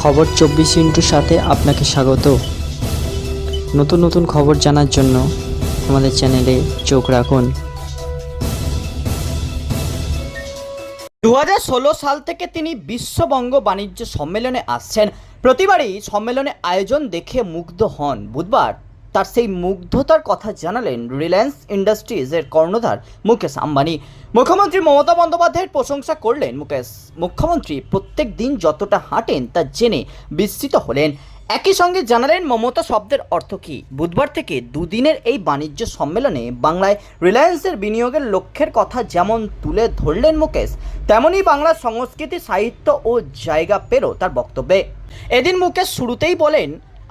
খবর চব্বিশ ইন্টুর সাথে আপনাকে স্বাগত। নতুন নতুন খবর জানার জন্য আমাদের চ্যানেলে চোখ রাখুন। দু হাজার ষোলো সাল থেকে তিনি বিশ্ববঙ্গ বাণিজ্য সম্মেলনে আসছেন। প্রতিবারই সম্মেলনে আয়োজন দেখে মুগ্ধ হন। বুধবার তার সেই মুগ্ধতার কথা জানালেন রিলায়েন্স ইন্ডাস্ট্রিজের কর্ণধার মুকেশ আম্বানি। মুখ্যমন্ত্রী মমতা বন্দ্যোপাধ্যায়ের প্রশংসা করলেন মুকেশ। মুখ্যমন্ত্রী প্রত্যেক দিন যতটা হাঁটেন তা জেনে বিস্মিত হলেন। একই সঙ্গে জানালেন মমতা শব্দের অর্থ কী? বুধবার থেকে দুদিনের এই বাণিজ্য সম্মেলনে বাংলায় রিলায়েন্সের বিনিয়োগের লক্ষ্যের কথা যেমন তুলে ধরলেন মুকেশ তেমনই বাংলার সংস্কৃতি, সাহিত্য ও জায়গা পেল তার বক্তব্যে। এদিন মুকেশ শুরুতেই বলেন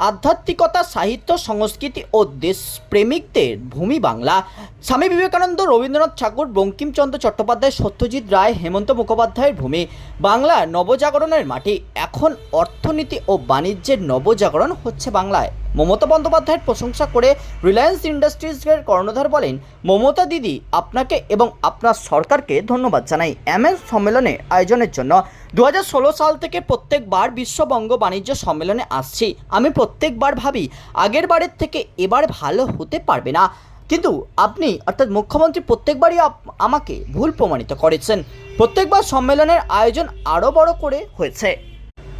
আধ্যাত্মিকতা, সাহিত্য, সংস্কৃতি ও দেশপ্রেমিকদের ভূমি বাংলা। স্বামী বিবেকানন্দ, রবীন্দ্রনাথ ঠাকুর, বঙ্কিমচন্দ্র চট্টোপাধ্যায়, সত্যজিৎ রায়, হেমন্ত মুখোপাধ্যায়ের ভূমি। বাংলার নবজাগরণের মাটি। এখন অর্থনীতি ও বাণিজ্যের নবজাগরণ হচ্ছে বাংলায়। মমতা বন্দ্যোপাধ্যায়ের প্রশংসা করে রিলায়েন্স ইন্ডাস্ট্রিজের কর্ণধার বলেন, মমতা দিদি আপনাকে এবং আপনার সরকারকে ধন্যবাদ জানাই এমএস সম্মেলনে আয়োজনের জন্য। দু হাজার ষোলো সাল থেকে প্রত্যেকবার বিশ্ববঙ্গ বাণিজ্য সম্মেলনে আসছি। আমি প্রত্যেকবার ভাবি, আগের বারের থেকে এবার ভালো হতে পারবে না। কিন্তু আপনি, অর্থাৎ মুখ্যমন্ত্রী প্রত্যেকবারই আমাকে ভুল প্রমাণিত করেছেন। প্রত্যেকবার সম্মেলনের আয়োজন আরও বড় করে হয়েছে।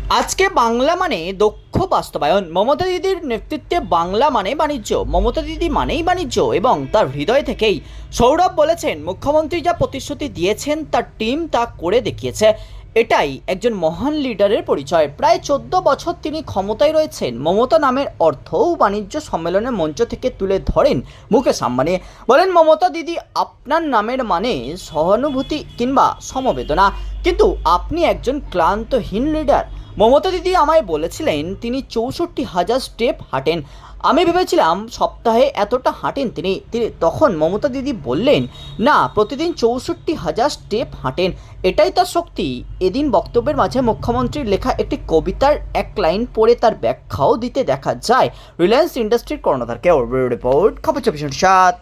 আজকে বাংলা মানে দক্ষ বাস্তবায়ন। মমতা দিদির নেতৃত্বে বাংলা মানে বাণিজ্য। মমতা দিদি মানেই বাণিজ্য এবং তার হৃদয় থেকেই। সৌরভ বলেছেন, মুখ্যমন্ত্রী যা প্রতিশ্রুতি দিয়েছেন, তার টিম তা করে দেখিয়েছে। এটাই একজন মহান লিডারের পরিচয়। প্রায় চোদ্দ বছর তিনি ক্ষমতায় রয়েছেন। মমতা নামের অর্থও বাণিজ্য সম্মেলনের মঞ্চ থেকে তুলে ধরেন মুকেশ আম্বানি। বলেন, মমতা দিদি আপনার নামের মানে সহানুভূতি কিংবা সমবেদনা। কিন্তু আপনি একজন ক্লান্তহীন লিডার। মমতা দিদি আমায় বলেছিলেন, তিনি চৌষট্টি হাজার স্টেপ হাঁটেন। আমি ভেবেছিলাম সপ্তাহে এতটা হাঁটেন তিনি। তিনি তখন মমতা দিদি বললেন, না, প্রতিদিন চৌষট্টি হাজার স্টেপ হাঁটেন। এটাই তার শক্তি। এদিন বক্তব্যের মাঝে মুখ্যমন্ত্রীর লেখা একটি কবিতার এক লাইন পড়ে তার ব্যাখ্যাও দিতে দেখা যায়। রিলায়েন্স ইন্ডাস্ট্রির কর্ণধারকে রিপোর্ট, খবর চব্বিশ সাত।